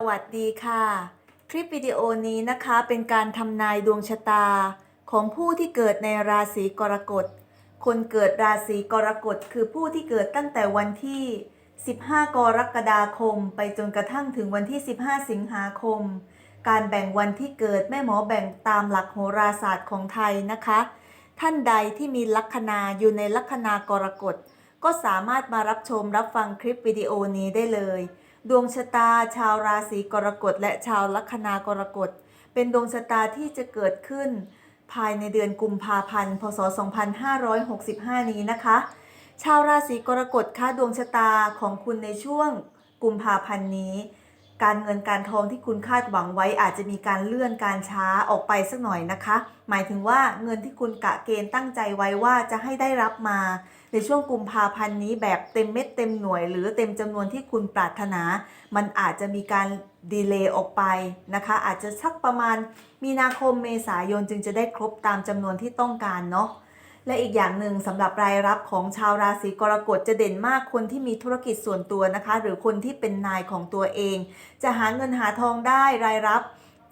สวัสดีค่ะ คลิปวิดีโอนี้นะคะเป็นการทำนายดวงชะตา ของผู้ที่เกิดในราศีกรกฎ คนเกิดราศีกรกฎคือผู้ที่เกิดตั้งแต่วันที่ 15 กรกฎาคม ไปจนกระทั่งถึงวันที่ 15 สิงหาคม การแบ่งวันที่เกิดแม่หมอแบ่งตามหลักโหราศาสตร์ของไทยนะคะ ท่านใดที่มีลัคนาอยู่ในลัคนากรกฎ ก็สามารถมารับชมรับฟังคลิปวิดีโอนี้ได้เลย ดวงชะตาชาวราศีกรกฎและชาวลัคนากรกฎ เป็นดวงชะตาที่จะเกิดขึ้น ภายในเดือนกุมภาพันธ์ พศ 2565 นี้นะคะ ชาวราศีกรกฎคะดวงชะตาของคุณในช่วงกุมภาพันธ์นี้ การเงินการทองที่คุณคาดหวังไว้อาจจะมีการเลื่อนการช้าออกไปสักหน่อยนะคะ หมายถึงว่าเงินที่คุณกะเกณฑ์ตั้งใจไว้ว่าจะให้ได้รับมา ในช่วงกุมภาพันธ์นี้แบบเต็มเม็ดเต็มหน่วย หรือเต็มจำนวนที่คุณปรารถนา มันอาจจะมีการดีเลย์ออกไปนะคะ อาจจะสักประมาณมีนาคมเมษายนจึงจะได้ครบตามจำนวนที่ต้องการเนาะ และอีกอย่างหนึ่งสำหรับรายรับของชาวราศีกรกฎจะเด่นมากคนที่มีธุรกิจส่วนตัวนะคะ หรือคนที่เป็นนายของตัวเอง จะหาเงินหาทองได้รายรับ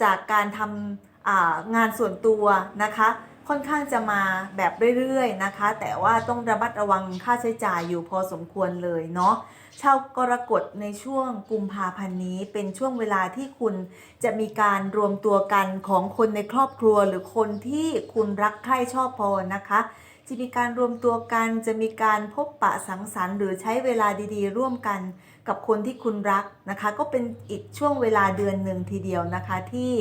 จากการทำอ่างานส่วนตัวนะคะ ค่อนข้างจะมาแบบเรื่อยๆนะคะ แต่ว่าต้องระมัดระวังค่าใช้จ่ายอยู่พอสมควรเลยเนาะ ชาวกรกฎในช่วงกุมภาพันธ์นี้เป็นช่วงเวลาที่คุณจะมีการรวมตัวกันของคนในครอบครัวหรือคนที่คุณรักใคร่ชอบพอนะคะ จะมีการรวมตัวกันจะมีการพบปะสังสรรค์ หรือใช้เวลาดีๆ ร่วมกันกับคนที่คุณรักนะคะ ก็เป็นอีกช่วงเวลาเดือนหนึ่งทีเดียวนะคะที่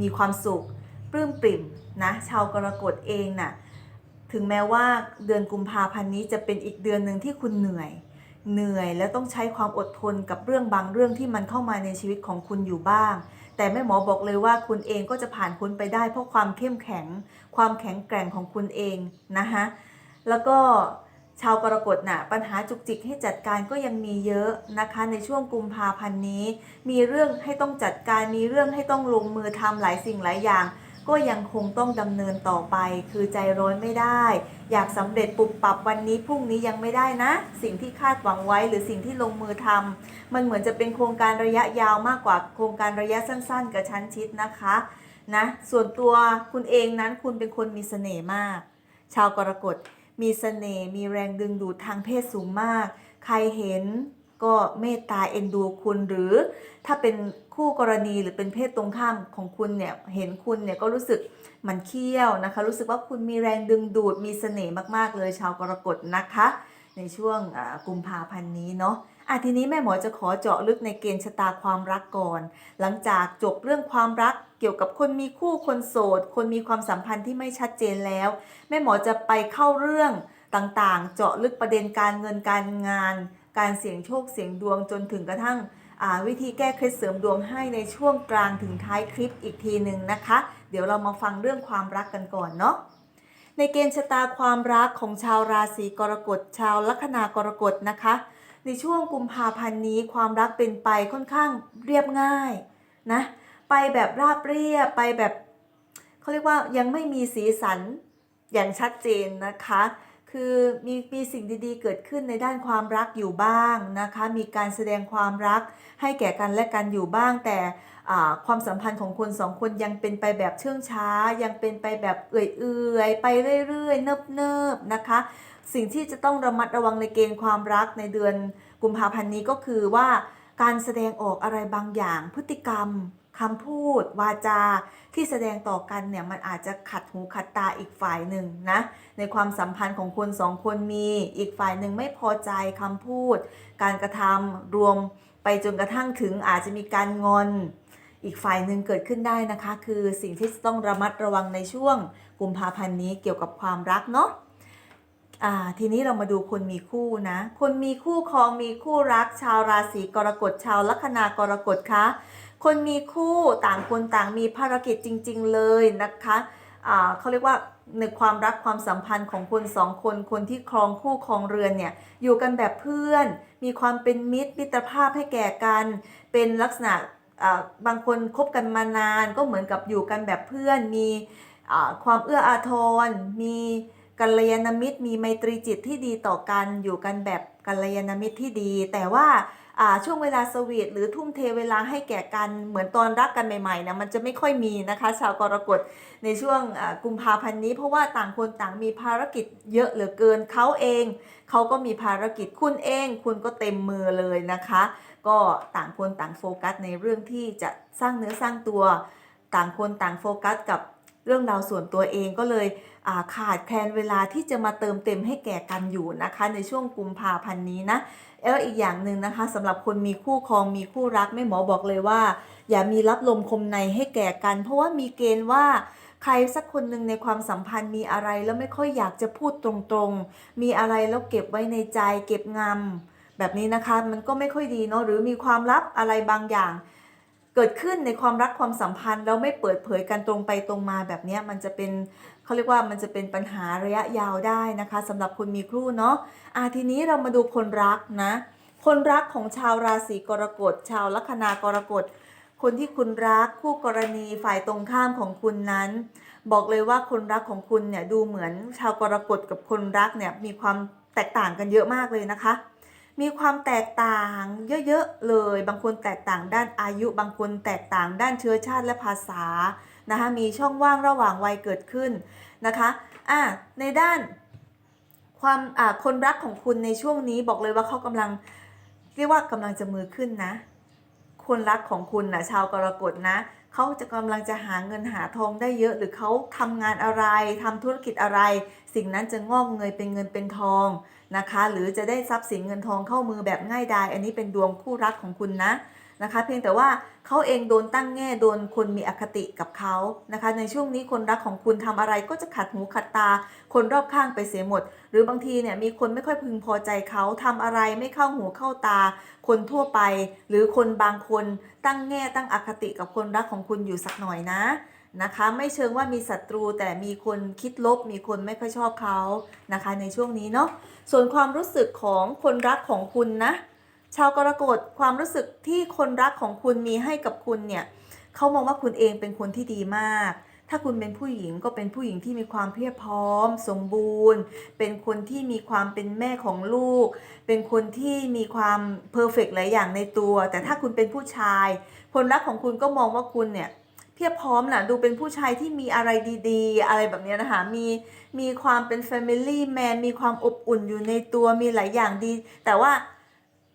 มีความสุขปลื้มปริ่มนะชาวกรกฎเองน่ะถึงแม้ว่าเดือนกุมภาพันธ์นี้จะเป็นอีกเดือนหนึ่งที่คุณเหนื่อย เหนื่อยแล้วต้องใช้ความอดทนกับเรื่องบางเรื่องที่มันเข้ามาในชีวิตของคุณอยู่บ้าง แต่แม่หมอบอกเลยว่าคุณเองก็จะผ่านพ้นไปได้ เพราะความเข้มแข็ง ความแข็งแกร่งของคุณเองนะคะแล้วก็ชาวกรกฎน่ะปัญหาจุกจิกให้จัดการก็ยังมีเยอะนะคะในช่วงกุมภาพันธ์นี้ มีเรื่องให้ต้องจัดการมีเรื่องให้ต้องลงมือทำหลายสิ่งหลายอย่าง ก็ยังคงต้องดำเนินต่อไป คือใจร้อนไม่ได้ อยากสำเร็จปุบปับวันนี้พรุ่งนี้ยังไม่ได้นะ สิ่งที่คาดหวังไว้หรือสิ่งที่ลงมือทำมันเหมือนจะเป็นโครงการระยะยาวมากกว่าโครงการระยะสั้น ๆกระชั้นชิดนะคะนะส่วนตัวคุณเองนั้นคุณเป็นคนมีเสน่ห์มาก ชาวกรกฎมีเสน่ห์มีแรงดึงดูดทางเพศสูงมาก ใครเห็น ก็เมตตาเอ็นดูคุณหรือถ้าเป็นคู่กรณีหรือเป็นเพศตรงข้ามของคุณเนี่ยเห็นคุณเนี่ยก็รู้สึกมันเคี้ยวนะคะ รู้สึกว่าคุณมีแรงดึงดูดมีเสน่ห์มากๆเลยชาวกรกฎนะคะ ในช่วงกุมภาพันธ์นี้เนาะอะทีนี้แม่หมอจะขอเจาะลึกในเกณฑ์ชะตาความรักก่อน หลังจากจบเรื่องความรักเกี่ยวกับคนมีคู่คนโสด คนมีความสัมพันธ์ที่ไม่ชัดเจนแล้ว แม่หมอจะไปเข้าเรื่องต่างๆ เจาะลึกประเด็นการเงินการงาน การเสี่ยงโชคเสี่ยงดวงจนถึงกระทั่งวิธีแก้เคล็ดเสริมดวงให้ในช่วงกลางถึงท้ายคลิปอีกทีหนึ่งนะคะ เดี๋ยวเรามาฟังเรื่องความรักกันก่อนเนาะในเกณฑ์ชะตาความรักของชาวราศีกรกฎชาวลัคนากรกฎนะคะ ในช่วงกุมภาพันธ์นี้ความรักเป็นไปค่อนข้างเรียบง่ายนะไปแบบราบเรียบไปแบบเขาเรียกว่ายังไม่มีสีสันอย่างชัดเจนนะคะ คือมีมีสิ่งดีๆ เกิดขึ้นในด้านความรักอยู่บ้างนะคะ มีการแสดงความรักให้แก่กันและกันอยู่บ้าง แต่ความสัมพันธ์ของคนสองคนยังเป็นไปแบบเชื่องช้า ยังเป็นไปแบบเอื่อยๆ ไปเรื่อยๆ เนิบๆ นะคะ สิ่งที่จะต้องระมัดระวังในเกณฑ์ความรักในเดือนกุมภาพันธ์นี้ก็คือว่าการแสดงออกอะไรบางอย่างพฤติกรรม คำพูดวาจาที่แสดงต่อกันเนี่ยมันอาจจะขัดหูขัดตาอีกฝ่ายหนึ่งนะ ในความสัมพันธ์ของคนสองคนมีอีกฝ่ายหนึ่งไม่พอใจคำพูด การกระทำรวมไปจนกระทั่งถึงอาจจะมีการงอน อีกฝ่ายหนึ่งเกิดขึ้นได้นะคะ คือสิ่งที่จะต้องระมัดระวังในช่วงกุมภาพันธ์นี้เกี่ยวกับความรักเนาะทีนี้เรามาดูคนมีคู่นะ คนมีคู่ครองมีคู่รัก ชาวราศีกรกฎชาวลัคนากรกฎคะ คนมีคู่ต่างคนต่างมีภารกิจจริง ๆ เลยนะคะเขาเรียกว่าในความรักความสัมพันธ์ของคนสองคนคนที่ครองคู่ครองเรือนเนี่ยอยู่กันแบบเพื่อน มีความเป็นมิตรมิตรภาพให้แก่กัน เป็นลักษณะบางคนคบกันมานานก็เหมือนกับอยู่กันแบบเพื่อน มีความเอื้ออาทร มีกัลยาณมิตร มีไมตรีจิตที่ดีต่อกันอยู่กันแบบกัลยาณมิตรที่ดี แต่ว่า ช่วงเวลาสวีทหรือทุ่มเทเวลาให้แก่กันเหมือนตอนรักกันใหม่ๆนะมันจะไม่ค่อยมีนะคะ ชาวกรกฎในช่วงกุมภาพันธ์นี้ เพราะว่าต่างคนต่างมีภารกิจเยอะเหลือเกินเขาเองเขาก็มีภารกิจคุณเอง คุณก็เต็มมือเลยนะคะ ก็ต่างคนต่างโฟกัสในเรื่องที่จะสร้างเนื้อสร้างตัว ต่างคนต่างโฟกัสกับ เรื่องราวส่วนตัวเองก็เลยาขาดแคลนเวลาที่จะมาเติมเต็มให้แก่กันอยู่นะคะ ในช่วงกุมภาพันธ์นี้นะแล้วอีกอย่างหนึ่งนะคะสำหรับคนมีคู่ครองมีคู่รักแม่หมอบอกเลยว่า อย่ามีรับลมคมในให้แก่กัน เพราะว่ามีเกณฑ์ว่าใครสักคนหนึ่งในความสัมพันธ์มีอะไรแล้วไม่ค่อยอยากจะพูดตรงๆ มีอะไรแล้วเก็บไว้ในใจเก็บงำแบบนี้นะคะมันก็ไม่ค่อยดีเนาะหรือมีความลับอะไรบางอย่าง กิดขึ้นในความรักความสัมพันธ์แล้วไม่เปิดเผยกันตรงไปตรงมาแบบนี้มันจะเป็นเขาเรียกว่ามันจะเป็นปัญหาระยะยาวได้นะคะสำหรับคนมีคู่เนาะอะทีนี้เรามาดูคนรักนะ คนรักของชาวราศีกรกฎ ชาวลัคนากรกฎ คนที่คุณรักคู่กรณีฝ่ายตรงข้ามของคุณนั้น บอกเลยว่าคนรักของคุณเนี่ยดูเหมือนชาวกรกฎกับคนรักเนี่ยมีความแตกต่างกันเยอะมากเลยนะคะ มีความแตกต่างเยอะๆเลย บางคนแตกต่างด้านอายุ บางคนแตกต่างด้านเชื้อชาติและภาษานะคะมีช่องว่างระหว่างวัยเกิดขึ้นนะคะอะในด้านความอ่าคนรักของคุณในช่วงนี้บอกเลยว่าเขากำลังเรียกว่ากำลังจะมือขึ้นนะ คนรักของคุณนะชาวกรกฎนะ เขาจะกำลังจะหาเงินหาทองได้เยอะหรือเขาทำงานอะไรทำธุรกิจอะไร สิ่งนั้นจะงอกเงยเป็นเงินเป็นทองนะคะ หรือจะได้ทรัพย์สินเงินทองเข้ามือแบบง่ายดาย อันนี้เป็นดวงคู่รักของคุณนะ นะคะเพียงแต่ว่าเขาเองโดนตั้งแง่โดนคนมีอคติกับเขานะคะ ในช่วงนี้คนรักของคุณทำอะไรก็จะขัดหูขัดตา คนรอบข้างไปเสียหมด หรือบางทีเนี่ยมีคนไม่ค่อยพึงพอใจเขาทำอะไรไม่เข้าหูเข้าตา คนทั่วไป หรือคนบางคนตั้งแง่ตั้งอคติกับคนรักของคุณอยู่สักหน่อยนะนะคะไม่เชิงว่ามีศัตรูแต่มีคนคิดลบ มีคนไม่ค่อยชอบเขานะคะ ในช่วงนี้เนาะส่วนความรู้สึกของคนรักของคุณนะ ชาวกรกฎความรู้สึกที่คนรักของคุณมีให้กับคุณเนี่ยเขามองว่าคุณเองเป็นคนที่ดีมาก ถ้าคุณเป็นผู้หญิงก็เป็นผู้หญิงที่มีความเพียบพร้อม สมบูรณ์ เป็นคนที่มีความเป็นแม่ของลูก เป็นคนที่มีความเพอร์เฟกหลายอย่างในตัว แต่ถ้าคุณเป็นผู้ชาย คนรักของคุณก็มองว่าคุณเนี่ยเพียบพร้อมนะดูเป็นผู้ชายที่มีอะไรดีๆ อะไรแบบนี้นะคะ มีมีความเป็น Family Man มีความอบอุ่นอยู่ในตัวมีหลายอย่างดี แต่ว่า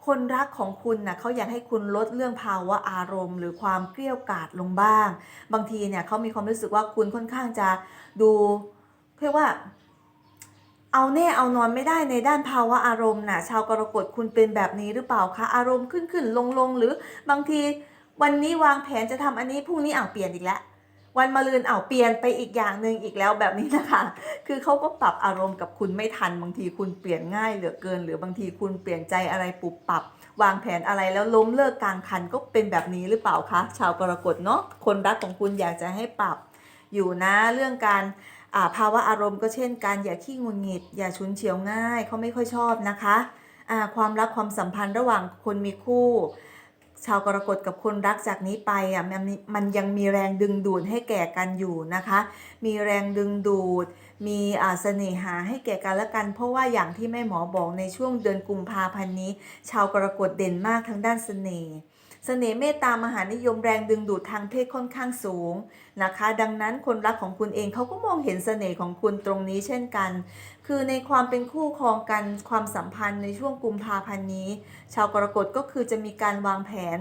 คนรักของคุณนะเขาอยากให้คุณลดเรื่องภาวะอารมณ์ หรือความเกลี้ยวกล่อมลงบ้าง บางทีเนี่ยเขามีความรู้สึกว่าคุณค่อนข้างจะดูเรียกว่า เอาแน่เอานอนไม่ได้ในด้านภาวะอารมณ์น่ะชาวกรกฎคุณเป็นแบบนี้หรือเปล่าคะอารมณ์ขึ้นขึ้นลงลงหรือบางทีวันนี้วางแผนจะทำอันนี้พรุ่งนี้อ่าวเปลี่ยนอีกแล้ว วันมะรืนอ่าเปลี่ยนไปอีกอย่างหนึ่งอีกแล้วแบบนี้นะคะ คือเขาก็ปรับอารมณ์กับคุณไม่ทันบางทีคุณเปลี่ยนง่ายเหลือเกิน หรือบางทีคุณเปลี่ยนใจอะไรปุบปรับ วางแผนอะไรแล้วล้มเลิกกลางคันก็เป็นแบบนี้หรือเปล่าคะชาวกรกฎเนาะคนรักของคุณอยากจะให้ปรับอยู่นะเรื่องการาภาวะอารมณ์ก็เช่นกันอย่าขี้งุดหงิด อย่าฉุนเฉียวง่ายเขาไม่ค่อยชอบนะคะความรักความสัมพันธ์ระหว่างคนมีคู่ ชาวกรกฎกับคนรักจากนี้ไปอะมันมันยังมีแรงดึงดูดให้แก่กันอยู่นะคะ มีแรงดึงดูด มีเสน่หาให้แก่กันและกัน เพราะว่าอย่างที่แม่หมอบอกในช่วงเดือนกุมภาพันธ์นี้ ชาวกรกฎเด่นมากทางด้านเสน่ห์เสน่ห์เมตตามหานิยมแรงดึงดูดทางเพศค่อนข้างสูงนะคะ ดังนั้นคนรักของคุณเองเขาก็มองเห็นเสน่ห์ของคุณตรงนี้เช่นกัน คือในความเป็นคู่ครองกันความสัมพันธ์ในช่วงกุมภาพันธ์นี้ ชาวกรกฎก็คือจะมีการวางแผน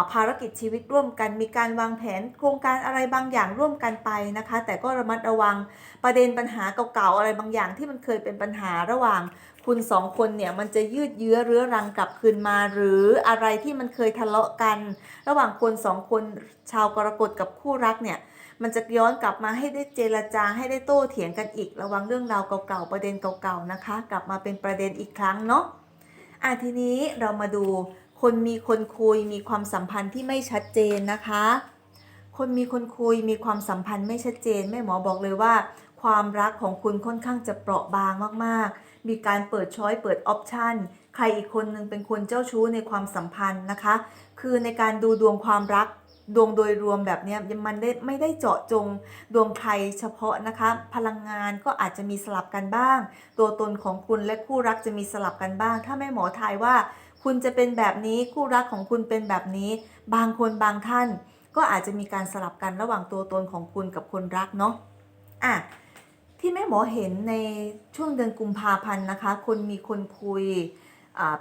าภารกิจชีวิตร่วมกัน มีการวางแผนโครงการอะไรบางอย่างร่วมกันไปนะคะ แต่ก็ระมัดระวังประเด็นปัญหาเก่าๆอะไรบางอย่างที่มันเคยเป็นปัญหาระหว่างคุณสองคนเนี่ยมันจะยืดเยื้อเรื้อรังกลับคืนมา หรืออะไรที่มันเคยทะเลาะกัน ระหว่างคนสองคนชาวกรกฎกับคู่รักเนี่ย มันจะย้อนกลับมาให้ได้เจรจาให้ได้โต้เถียงกันอีก ระวังเรื่องราวเก่าๆประเด็นเก่าๆนะคะ กลับมาเป็นประเด็นอีกครั้งเนาะอะทีนี้เรามาดู คนมีคนคุยมีความสัมพันธ์ที่ไม่ชัดเจนนะคะ คนมีคนคุยมีความสัมพันธ์ไม่ชัดเจนแม่หมอบอกเลยว่า ความรักของคุณค่อนข้างจะเปราะบางมากๆ มีการเปิดช้อยเปิดออปชันใครอีกคนนึงเป็นคนเจ้าชู้ในความสัมพันธ์นะคะ คือในการดูดวงความรัก ดวงโดยรวมแบบนี้ยมันได้ไม่ได้เจาะจงดวงใครเฉพาะนะคะ พลังงานก็อาจจะมีสลับกันบ้าง ตัวตนของคุณและคู่รักจะมีสลับกันบ้าง ถ้าแม่หมอทายว่า คุณจะเป็นแบบนี้คู่รักของคุณเป็นแบบนี้ บางคนบางท่าน ก็อาจจะมีการสลับกันระหว่างตัวตนของคุณกับคนรักเนาะอะที่แม่หมอเห็นในช่วงเดือนกุมภาพันธ์นะคะ คนมีคนคุย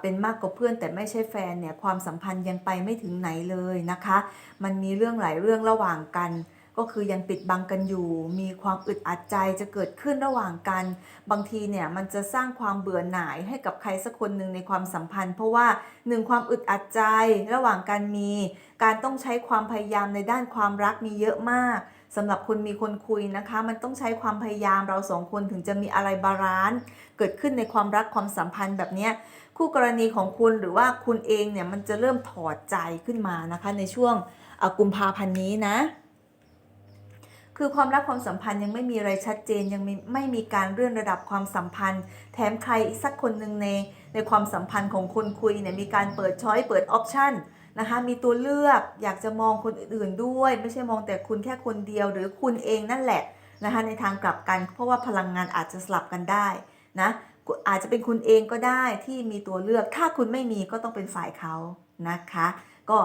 เป็นมากกว่าเพื่อนแต่ไม่ใช่แฟนเนี่ยความสัมพันธ์ยังไปไม่ถึงไหนเลยนะคะ มันมีเรื่องหลายเรื่องระหว่างกัน ก็คือยังปิดบังกันอยู่ มีความอึดอัดใจจะเกิดขึ้นระหว่างกัน บางทีเนี่ยมันจะสร้างความเบื่อหน่ายให้กับใครสักคนหนึ่งในความสัมพันธ์ เพราะว่าหนึ่งความอึดอัดใจระหว่างกันมี การต้องใช้ความพยายามในด้านความรักมีเยอะมาก สำหรับคนมีคนคุยนะคะ มันต้องใช้ความพยายามเราสองคนถึงจะมีอะไรบาลานซ์เกิดขึ้นในความรักความสัมพันธ์แบบนี้คู่กรณีของคุณหรือว่าคุณเองเนี่ยมันจะเริ่มถอดใจขึ้นมานะคะในช่วงกุมภาพันธ์นี้นะคือความรักความสัมพันธ์ยังไม่มีอะไรชัดเจนยังไม่ไม่มีการเลื่อนระดับความสัมพันธ์ แถมใครอีกสักคนหนึ่งในในความสัมพันธ์ของคนคุยเนี่ยมีการเปิดช้อยเปิดออปชั่น นะคะ มีตัวเลือกอยากจะมองคนอื่นๆด้วย ไม่ใช่มองแต่คุณแค่คนเดียวหรือคุณเองนั่นแหละนะคะในทางกลับกัน เพราะว่าพลังงานอาจจะสลับกันได้นะอาจจะเป็นคุณเองก็ได้ที่มีตัวเลือก ถ้าคุณไม่มีก็ต้องเป็นฝ่ายเขานะคะ ก็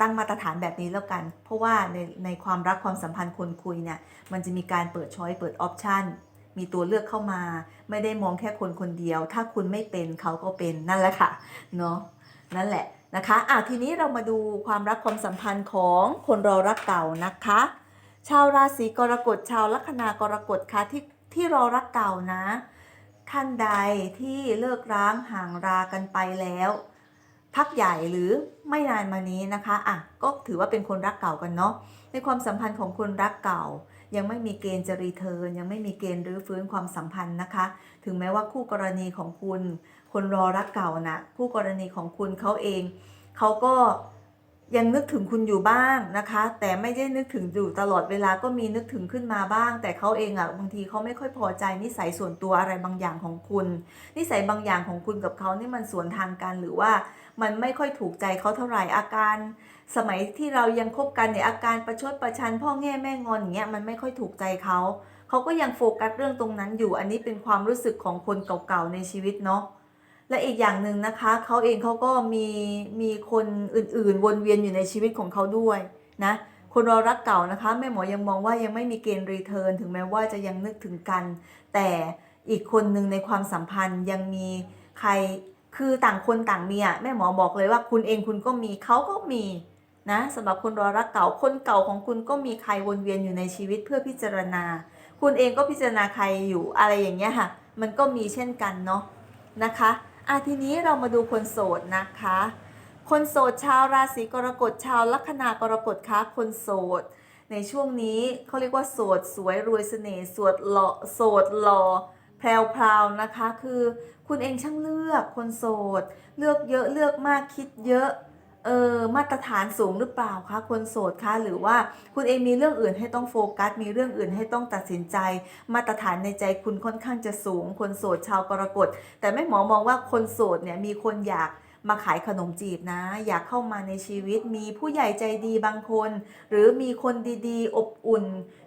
ตั้งมาตรฐานแบบนี้แล้วกัน เพราะว่าในในความรักความสัมพันธ์คนคุยเนี่ยมันจะมีการเปิดช้อยเปิดออปชันมีตัวเลือกเข้ามา ไม่ได้มองแค่คนคนเดียว ถ้าคุณไม่เป็นเขาก็เป็นนั่นแหละค่ะเนาะนั่นแหละ นะคะอะทีนี้เรามาดูความรักความสัมพันธ์ของคนรอรักเก่านะคะ ชาวราศีกรกฎชาวลัคนากรกฎค่ะที่ที่รอรักเก่านะ ท่านใดที่เลิกร้างห่างรากันไปแล้ว พักใหญ่หรือไม่นานมานี้นะคะอะก็ถือว่าเป็นคนรักเก่ากันเนาะในความสัมพันธ์ของคนรักเก่า ยังไม่มีเกณฑ์จะรีเทิร์นยังไม่มีเกณฑ์รื้อฟื้นความสัมพันธ์นะคะ ถึงแม้ว่าคู่กรณีของคุณ คนรอรักเก่านะคู่กรณีของคุณเขาเอง เขาก็ยังนึกถึงคุณอยู่บ้างนะคะ แต่ไม่ได้นึกถึงอยู่ตลอดเวลาก็มีนึกถึงขึ้นมาบ้าง แต่เขาเองอะบางทีเขาไม่ค่อยพอใจนิสัยส่วนตัวอะไรบางอย่างของคุณ นิสัยบางอย่างของคุณกับเขานี่มันสวนทางกันหรือว่า มันไม่ค่อยถูกใจเขาเท่าไหร่อาการ สมัยที่เรายังคบกันเนี่ยอาการประชดประชันพ่อแง่แม่งอนอย่างเงี้ยมันไม่ค่อยถูกใจเขาเขาก็ยังโฟกัสเรื่องตรงนั้นอยู่อันนี้เป็นความรู้สึกของคนเก่าๆในชีวิตเนาะ และอีกอย่างหนึ่งนะคะเขาเองเขาก็มีมีคนอื่นๆ วนเวียนอยู่ในชีวิตของเขาด้วยนะคนรอรักเก่านะคะแม่หมอยังมองว่ายังไม่มีเกณฑ์รีเทิร์นถึงแม้ว่าจะยังนึกถึงกัน แต่อีกคนหนึ่งในความสัมพันธ์ยังมีใครคือต่างคนต่างมีอะแม่หมอบอกเลยว่าคุณเองคุณก็มีเขาก็มีนะสำหรับคนรอรักเก่าคนเก่าของคุณก็มีใครวนเวียนอยู่ในชีวิตเพื่อพิจารณา คุณเองก็พิจารณาใครอยู่อะไรอย่างเงี้ยค่ะ มันก็มีเช่นกันเนาะนะคะ อะทีนี้เรามาดูคนโสดนะคะ คนโสดชาวราศีกรกฎชาวลัคนากรกฎคะคนโสด ในช่วงนี้เขาเรียกว่าโสดสวยรวยเสน่ห์โสดหล่อโสดหล่อแพรวๆนะคะ คือคุณเองช่างเลือกคนโสด เลือกเยอะเลือกมากคิดเยอะ เออมาตรฐานสูงหรือเปล่าคะคนโสดคะหรือว่าคุณเองมีเรื่องอื่นให้ต้องโฟกัส มีเรื่องอื่นให้ต้องตัดสินใจ มาตรฐานในใจคุณค่อนข้างจะสูง คนโสดชาวกรกฎแต่แม่หมอมองว่าคนโสดเนี่ยมีคนอยากมาขายขนมจีบนะ อยากเข้ามาในชีวิตมีผู้ใหญ่ใจดีบางคน หรือมีคนดีๆ อบอุ่น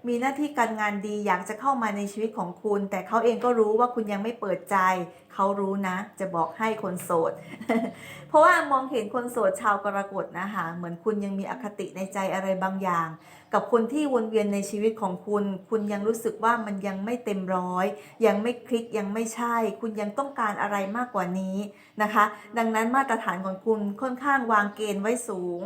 มีหน้าที่การงานดีอยากจะเข้ามาในชีวิตของคุณ แต่เขาเองก็รู้ว่าคุณยังไม่เปิดใจ เขารู้นะ จะบอกให้คนโสด เพราะว่ามองเห็นคนโสดชาวกรกฎนะคะเหมือนคุณยังมีอคติในใจอะไรบางอย่าง กับคนที่วนเวียนในชีวิตของคุณ คุณยังรู้สึกว่ามันยังไม่เต็มร้อย ยังไม่คลิกยังไม่ใช่ คุณยังต้องการอะไรมากกว่านี้นะคะ ดังนั้นมาตรฐานของคุณค่อนข้างวางเกณฑ์ไว้สูง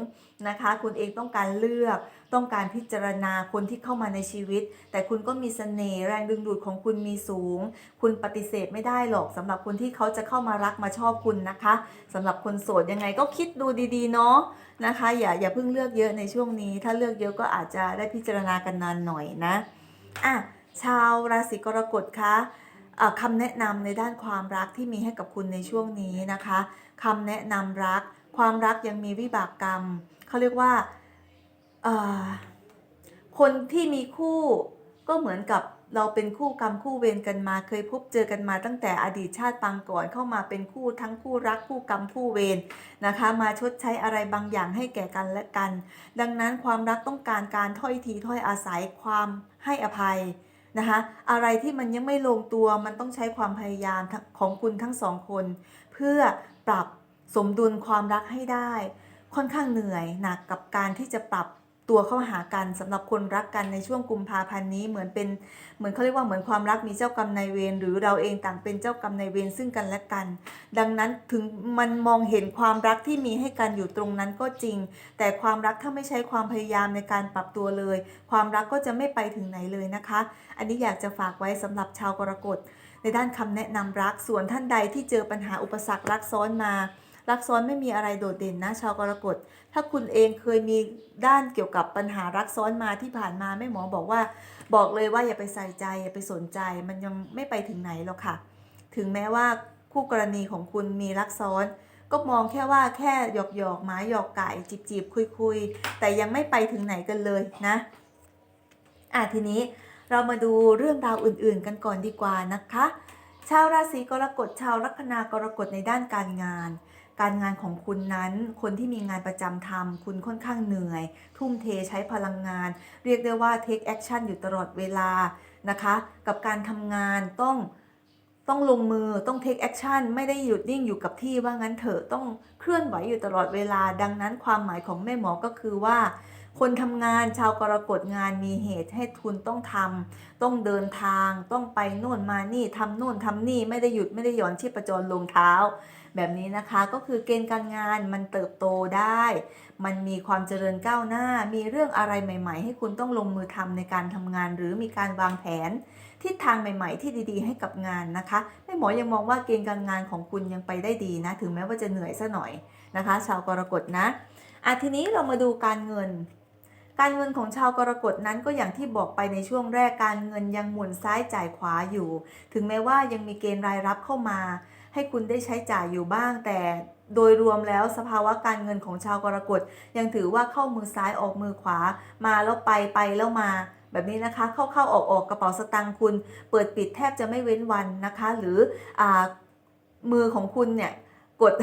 นะคะ คุณเองต้องการเลือก ต้องการพิจารณาคนที่เข้ามาในชีวิต แต่คุณก็มีเสน่ห์แรงดึงดูดของคุณมีสูง คุณปฏิเสธไม่ได้หรอกสำหรับคนที่เขาจะเข้ามารักมาชอบคุณนะคะสำหรับคนโสดยังไงก็คิดดูดีๆเนาะนะคะ อย่าอย่าเพิ่งเลือกเยอะในช่วงนี้ ถ้าเลือกเยอะก็อาจจะได้พิจารณากันนานหน่อยนะอะชาวราศีกรกฎคะคำแนะนำในด้านความรักที่มีให้กับคุณในช่วงนี้นะคะคำแนะนำรัก ความรักยังมีวิบากกรรมเขาเรียกว่า คนที่มีคู่ก็เหมือนกับเราเป็นคู่กรรมคู่เวรกันมา เคยพบเจอกันมาตั้งแต่อดีตชาติปางก่อนเข้ามาเป็นคู่ทั้งคู่รักคู่กรรมคู่เวรนะคะ มาชดใช้อะไรบางอย่างให้แก่กันและกัน ดังนั้นความรักต้องการการถ้อยทีถ้อยอาศัยความให้อภัยนะคะอะไรที่มันยังไม่ลงตัวมันต้องใช้ความพยายามของคุณทั้งสองคน เพื่อปรับสมดุลความรักให้ได้ ค่อนข้างเหนื่อยหนักกับการที่จะปรับ ตัวเข้าหากันสำหรับคนรักกันในช่วงกุมภาพันธ์นี้เหมือนเป็นเหมือนเขาเรียกว่าเหมือนความรักมีเจ้ากรรมนายเวรหรือเราเองต่างเป็นเจ้ากรรมนายเวรซึ่งกันและกัน ดังนั้นถึงมันมองเห็นความรักที่มีให้กันอยู่ตรงนั้นก็จริง แต่ความรักถ้าไม่ใช้ความพยายามในการปรับตัวเลย ความรักก็จะไม่ไปถึงไหนเลยนะคะ อันนี้อยากจะฝากไว้สำหรับชาวกรกฎในด้านคำแนะนำรักส่วนท่านใดที่เจอปัญหาอุปสรรครักซ้อนมา รักซ้อนไม่มีอะไรโดดเด่นนะชาวกรกฎ ถ้าคุณเองเคยมีด้านเกี่ยวกับปัญหารักซ้อนมาที่ผ่านมาแม่หมอบอกว่า บอกเลยว่าอย่าไปใส่ใจ อย่าไปสนใจ มันยังไม่ไปถึงไหนหรอกค่ะ ถึงแม้ว่าคู่กรณีของคุณมีรักซ้อน ก็มองแค่ว่าแค่หยอกหยอกหมาหยอกไก่จีบจีบคุยคุยแต่ยังไม่ไปถึงไหนกันเลยนะอะทีนี้เรามาดูเรื่องราวอื่นๆกันก่อนดีกว่านะคะ ชาวราศีกรกฎชาวลัคนากรกฎในด้านการงาน การงานของคุณนั้น คนที่มีงานประจำทำคุณค่อนข้างเหนื่อย ทุ่มเทใช้พลังงาน เรียกได้ว่า take action อยู่ตลอดเวลานะคะ กับการทำงานต้องต้องลงมือต้อง take action ไม่ได้หยุดนิ่งอยู่กับที่ว่างั้นเถอะต้องเคลื่อนไหวอยู่ตลอดเวลา ดังนั้นความหมายของแม่หมอก็คือว่า คนทำงานชาวกรกฎงานมีเหตุให้ทุนต้องทำต้องเดินทาง ต้องไปโน่นมานี่ทำโน่นทำนี่ไม่ได้หยุดไม่ได้หย่อนชีพจรลงเท้า แบบนี้นะคะก็คือเกณฑ์การงานมันเติบโตได้ มันมีความเจริญก้าวหน้า มีเรื่องอะไรใหม่ ๆ ให้คุณต้องลงมือทำในการทำงาน หรือมีการวางแผนทิศทางใหม่ ๆ ที่ดีๆ ให้กับงานนะคะแม่หมอยังมองว่าเกณฑ์การงานของคุณยังไปได้ดีนะ ถึงแม้ว่าจะเหนื่อยซะหน่อยนะคะ ชาวกรกฎนะอะทีนี้เรามาดูการเงิน การเงินของชาวกรกฎนั้นก็อย่างที่บอกไปในช่วงแรกการเงินยังหมุนซ้ายจ่ายขวาอยู่ ถึงแม้ว่ายังมีเกณฑ์รายรับเข้ามา ให้คุณได้ใช้จ่ายอยู่บ้าง แต่โดยรวมแล้วสภาวะการเงินของชาวกรกฎยังถือว่าเข้ามือซ้ายออกมือขวา มาแล้วไปไปแล้วมาแบบนี้นะคะเข้าเข้าออกออกกระเป๋าสตางค์คุณ เปิดปิดแทบจะไม่เว้นวันนะคะ หรืออมือของคุณเนี่ยกด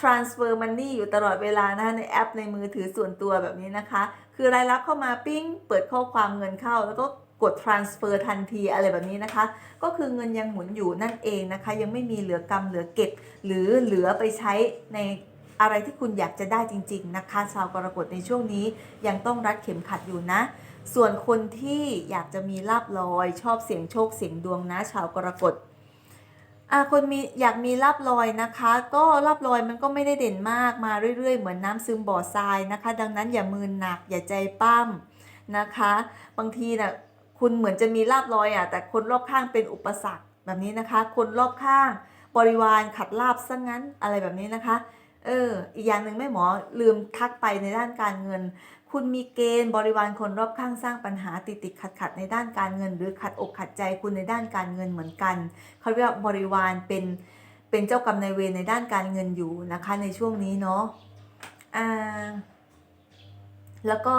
transfer money อยู่ตลอดเวลานะคะในแอปในมือถือส่วนตัวแบบนี้นะคะ คือรายรับเข้ามาปิ้ง เปิดข้อความเงินเข้า แล้วก็กด transfer ทันทีอะไรแบบนี้นะคะ ก็คือเงินยังหมุนอยู่นั่นเองนะคะ ยังไม่มีเหลือกำเหลือเก็บ หรือเหลือไปใช้ในอะไรที่คุณอยากจะได้จริง ๆ นะคะ ชาวกรกฎในช่วงนี้ยังต้องรัดเข็มขัดอยู่นะ ส่วนคนที่อยากจะมีลาบลอย ชอบเสียงโชคเสียงดวงนะ ชาวกรกฎ อะคนมีอยากมีลาบลอยนะคะ ก็ลาบลอยมันก็ไม่ได้เด่นมากมาเรื่อยๆ เหมือนน้ำซึมบ่อทรายนะคะ ดังนั้นอย่ามือหนักอย่าใจปั้มนะคะ บางทีนะ่ะคุณเหมือนจะมีลาบลอยอะแต่คนรอบข้างเป็นอุปสรรคแบบนี้นะคะ คนรอบข้างบริวารขัดลาบซะงั้นอะไรแบบนี้นะคะเอออีกอย่างหนึ่งแม่หมอลืมทักไปในด้านการเงิน คุณมีเกณฑ์บริวารคนรอบข้างสร้างปัญหาติดติดขัดขัดในด้านการเงิน หรือขัดอกขัดใจคุณในด้านการเงินเหมือนกันเขาเรียกว่าบริวารเป็นเป็นเจ้ากรรมนายเวรในด้านการเงินอยู่นะคะในช่วงนี้เนาะอ่าแล้วก็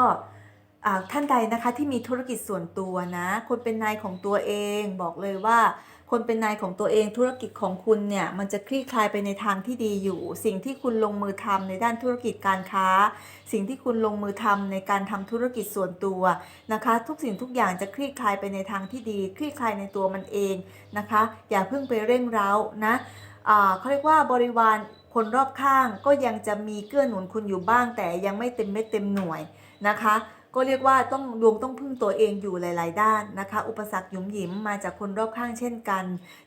อ่าท่านใดนะคะที่มีธุรกิจส่วนตัวนะคนเป็นนายของตัวเองบอกเลยว่า คนเป็นนายของตัวเองธุรกิจของคุณเนี่ยมันจะคลี่คลายไปในทางที่ดีอยู่ สิ่งที่คุณลงมือทำในด้านธุรกิจการค้า สิ่งที่คุณลงมือทำในการทำธุรกิจส่วนตัวนะคะ ทุกสิ่งทุกอย่างจะคลี่คลายไปในทางที่ดี คลี่คลายในตัวมันเองนะคะ อย่าเพิ่งไปเร่งเร้านะอ่าเขาเรียกว่าบริวารคนรอบข้างก็ยังจะมีเกื้อหนุนคุณอยู่บ้างแต่ยังไม่เต็มเม็ดเต็มหน่วยนะคะ ก็เรียกว่าต้องดวงต้องพึ่งตัวเองอยู่หลาย ๆ ด้านนะคะ อุปสรรคหยุมหยิมมาจากคนรอบข้างเช่นกัน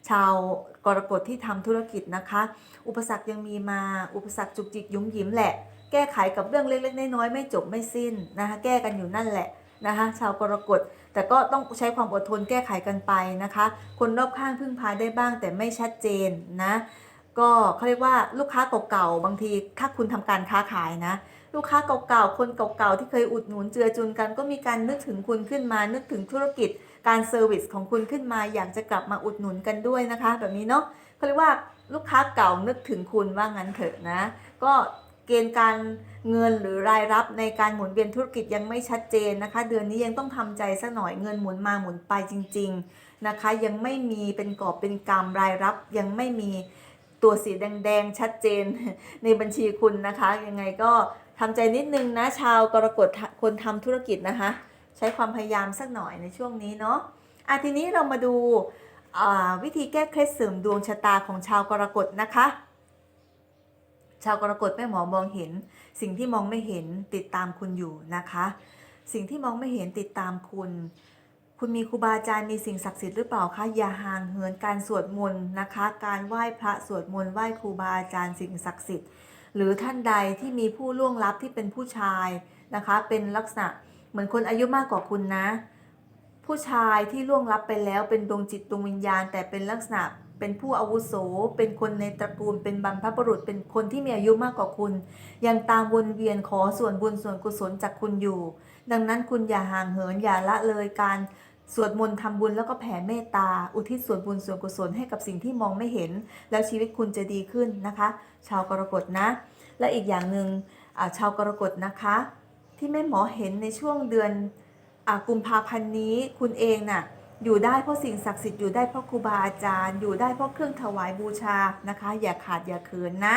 ชาวกรกฎที่ทำธุรกิจนะคะ อุปสรรคยังมีมาอุปสรรคจุกจิกหยุมหยิมแหละ แก้ไขกับเรื่องเล็ก ๆ น้อย ๆ ไม่จบไม่สิ้นนะคะแก้กันอยู่นั่นแหละนะคะชาวกรกฎแต่ก็ต้องใช้ความอดทนแก้ไขกันไปนะคะ คนรอบข้างพึ่งพาได้บ้างแต่ไม่ชัดเจนนะก็เขาเรียกว่าลูกค้าเก่าๆบางทีถ้าคุณทำการค้าขายนะ ลูกค้าเก่าๆ คนเก่าๆ ที่เคยอุดหนุนเจือจุนกัน ก็มีการนึกถึงคุณขึ้นมา นึกถึงธุรกิจ การเซอร์วิสของคุณขึ้นมา อยากจะกลับมาอุดหนุนกันด้วยนะคะ แบบนี้เนาะเขาเรียกว่าลูกค้าเก่านึกถึงคุณว่างั้นเถอะนะ ก็เกณฑ์การเงินหรือรายรับในการหมุนเวียนธุรกิจยังไม่ชัดเจนนะคะ เดือนนี้ยังต้องทำใจสักหน่อยเงินหมุนมาหมุนไปจริง ๆนะคะ ยังไม่มีเป็นกอบเป็นกำรายรับยังไม่มีตัวสีแดงๆชัดเจนในบัญชีคุณนะคะ ยังไงก็ ทำใจนิดนึงนะชาวกรกฎคนทำธุรกิจนะคะ ใช้ความพยายามสักหน่อยในช่วงนี้เนาะอะทีนี้เรามาดูวิธีแก้เคล็ดเสริมดวงชะตาของชาวกรกฎนะคะ ชาวกรกฎแม่หมอมองเห็น สิ่งที่มองไม่เห็นติดตามคุณอยู่นะคะ สิ่งที่มองไม่เห็นติดตามคุณ คุณมีครูบาอาจารย์มีสิ่งศักดิ์สิทธิ์หรือเปล่าคะอย่าห่างเหินการสวดมนต์นะคะ การไหว้พระสวดมนต์ไหว้ครูบาอาจารย์สิ่งศักดิ์สิทธิ์ หรือท่านใดที่มีผู้ล่วงลับที่เป็นผู้ชายนะคะ เป็นลักษณะเหมือนคนอายุมากกว่าคุณนะ ผู้ชายที่ล่วงลับไปแล้วเป็นดวงจิตดวงวิญญาณ แต่เป็นลักษณะเป็นผู้อาวุโส เป็นคนในตระกูล เป็นบรรพบุรุษ เป็นคนที่มีอายุมากกว่าคุณ ยังตามวนเวียนขอส่วนบุญส่วนกุศลจากคุณอยู่ ดังนั้นคุณอย่าห่างเหินอย่าละเลยการ สวดมนต์ทำบุญแล้วก็แผ่เมตตา อุทิศส่วนบุญส่วนกุศลให้กับสิ่งที่มองไม่เห็น แล้วชีวิตคุณจะดีขึ้นนะคะ ชาวกรกฎนะ และอีกอย่างหนึ่งอ่าชาวกรกฎนะคะ ที่แม่หมอเห็นในช่วงเดือนอกุมภาพันธ์นี้คุณเองน่ะอยู่ได้เพราะสิ่งศักดิ์สิทธิ์อยู่ได้เพราะครูบาอาจารย์ อยู่ได้เพราะเครื่องถวายบูชานะคะ อย่าขาดอย่าเขินนะ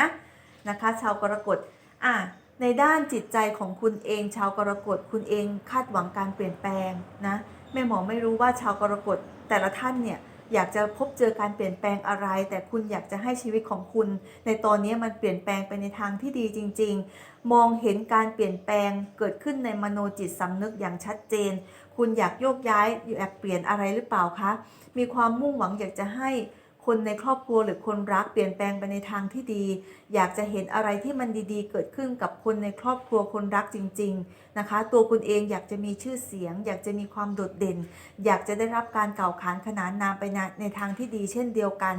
นะคะ ชาวกรกฎอะในด้านจิตใจของคุณเอง ชาวกรกฎคุณเองคาดหวังการเปลี่ยนแปลงนะ แม่หมอไม่รู้ว่าชาวกรกฎแต่ละท่านเนี่ยอยากจะพบเจอการเปลี่ยนแปลงอะไร แต่คุณอยากจะให้ชีวิตของคุณ ในตอนนี้มันเปลี่ยนแปลงไปในทางที่ดีจริง ๆ มองเห็นการเปลี่ยนแปลงเกิดขึ้นในมโนจิตสำนึกอย่างชัดเจน คุณอยากโยกย้ายอยากเปลี่ยนอะไรหรือเปล่าคะ มีความมุ่งหวังอยากจะให้ คนในครอบครัวหรือคนรักเปลี่ยนแปลงไปในทางที่ดี อยากจะเห็นอะไรที่มันดีๆ เกิดขึ้นกับคนในครอบครัวคนรักจริง ๆนะคะ ตัวคุณเองอยากจะมีชื่อเสียง อยากจะมีความโดดเด่น อยากจะได้รับการกล่าวขานขนานนามไปในในทางที่ดี เช่นเดียวกัน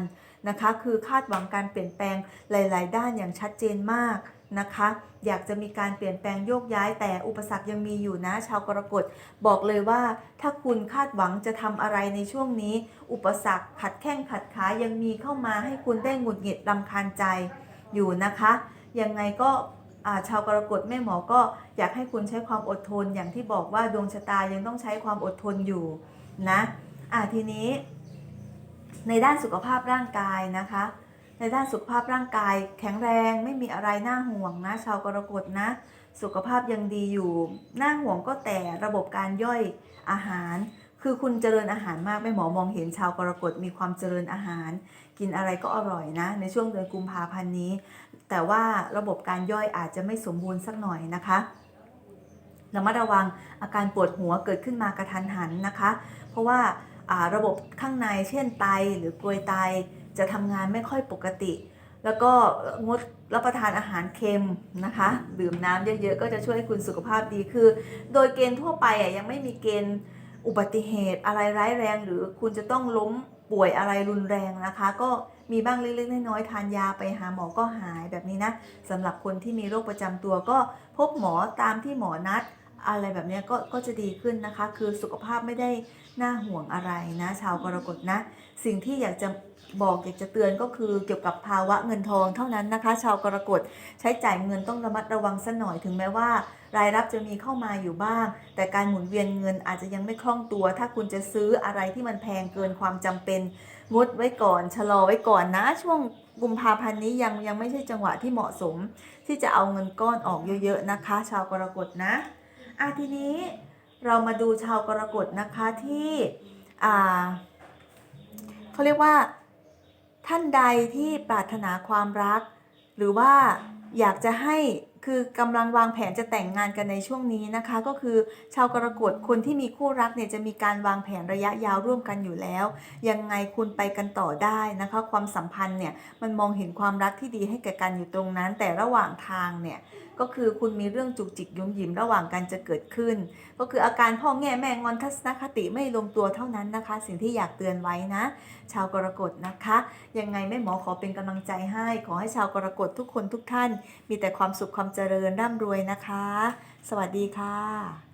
นะคะ คือคาดหวังการเปลี่ยนแปลงหลาย ๆ ด้านอย่างชัดเจนมาก นะคะ อยากจะมีการเปลี่ยนแปลงโยกย้ายแต่อุปสรรคยังมีอยู่นะ ชาวกรกฎบอกเลยว่า ถ้าคุณคาดหวังจะทำอะไรในช่วงนี้ อุปสรรคขัดแข้งขัดขายังมีเข้ามาให้คุณได้หงุดหงิดรำคาญใจอยู่นะคะ ยังไงก็ชาวกรกฎแม่หมอก็อยากให้คุณใช้ความอดทนอย่างที่บอกว่าดวงชะตายังต้องใช้ความอดทนอยู่นะอ่าทีนี้ ในด้านสุขภาพร่างกายนะคะ ในด้านสุขภาพร่างกาย แข็งแรงไม่มีอะไรน่าห่วงนะ ชาวกรกฎนะ สุขภาพยังดีอยู่ น่าห่วงก็แต่ระบบการย่อยอาหาร คือคุณเจริญอาหารมากไม่หมอมองเห็นชาวกรกฎมีความเจริญอาหาร กินอะไรก็อร่อยนะ ในช่วงเดือนกุมภาพันธ์นี้ แต่ว่าระบบการย่อยอาจจะไม่สมบูรณ์สักหน่อยนะคะระมัดระวังอาการปวดหัวเกิดขึ้นมากระทันหันนะคะ เพราะว่าระบบข้างในเช่นไตหรือกรวยไต จะทำงานไม่ค่อยปกติ แล้วก็งดรับประทานอาหารเค็มนะคะ ดื่มน้ำเยอะๆ ก็จะช่วยให้คุณสุขภาพดีคือ โดยเกณฑ์ทั่วไปอะยังไม่มีเกณฑ์อุบัติเหตุอะไรร้ายแรง หรือคุณจะต้องล้มป่วยอะไรรุนแรงนะคะ ก็มีบ้างเล็กๆน้อยๆทานยาไปหาหมอก็หายแบบนี้นะสำหรับคนที่มีโรคประจำตัวก็พบหมอตามที่หมอนัด อะไรแบบนี้ก็ก็จะดีขึ้นนะคะ คือสุขภาพไม่ได้น่าห่วงอะไรนะ ชาวกรกฎนะ สิ่งที่อยากจะ บอกอยากจะเตือนก็คือเกี่ยวกับภาวะเงินทองเท่านั้นนะคะ ชาวกรกฎใช้จ่ายเงินต้องระมัดระวังสัหน่อยถึงแม้ว่า รายรับจะมีเข้ามาอยู่บ้าง แต่การหมุนเวียนเงินอาจจะยังไม่คล่องตัว ถ้าคุณจะซื้ออะไรที่มันแพงเกินความจำเป็นงดไว้ก่อนชะลอไว้ก่อนนะ ช่วงกุมภาพันธ์นี้ยังยังไม่ใช่จังหวะที่เหมาะสม ที่จะเอาเงินก้อนออกเยอะๆนะคะ ชาวกรกฎนะอะทีนี้เรามาดูชาวกรกฎนะคะที่อ่าเขาเรียกว่า ท่านใดที่ปรารถนาความรัก หรือว่าอยากจะให้คือกำลังวางแผนจะแต่งงานกันในช่วงนี้นะคะ ก็คือชาวกรกฎคนที่มีคู่รักเนี่ยจะมีการวางแผนระยะยาวร่วมกันอยู่แล้ว ยังไงคุณไปกันต่อได้นะคะ ความสัมพันธ์เนี่ยมันมองเห็นความรักที่ดีให้แก่กันอยู่ตรงนั้น แต่ระหว่างทางเนี่ย ก็คือคุณมีเรื่องจุกจิกยุ่มยิมระหว่างกันจะเกิดขึ้น ก็คืออาการพ่อแง่แม่งอนทัศนคติไม่ลงตัวเท่านั้นนะคะ สิ่งที่อยากเตือนไว้นะ ชาวกรกฎนะคะ ยังไงแม่หมอขอเป็นกำลังใจให้ ขอให้ชาวกรกฎทุกคนทุกท่าน มีแต่ความสุขความเจริญร่ำรวยนะคะ สวัสดีค่ะ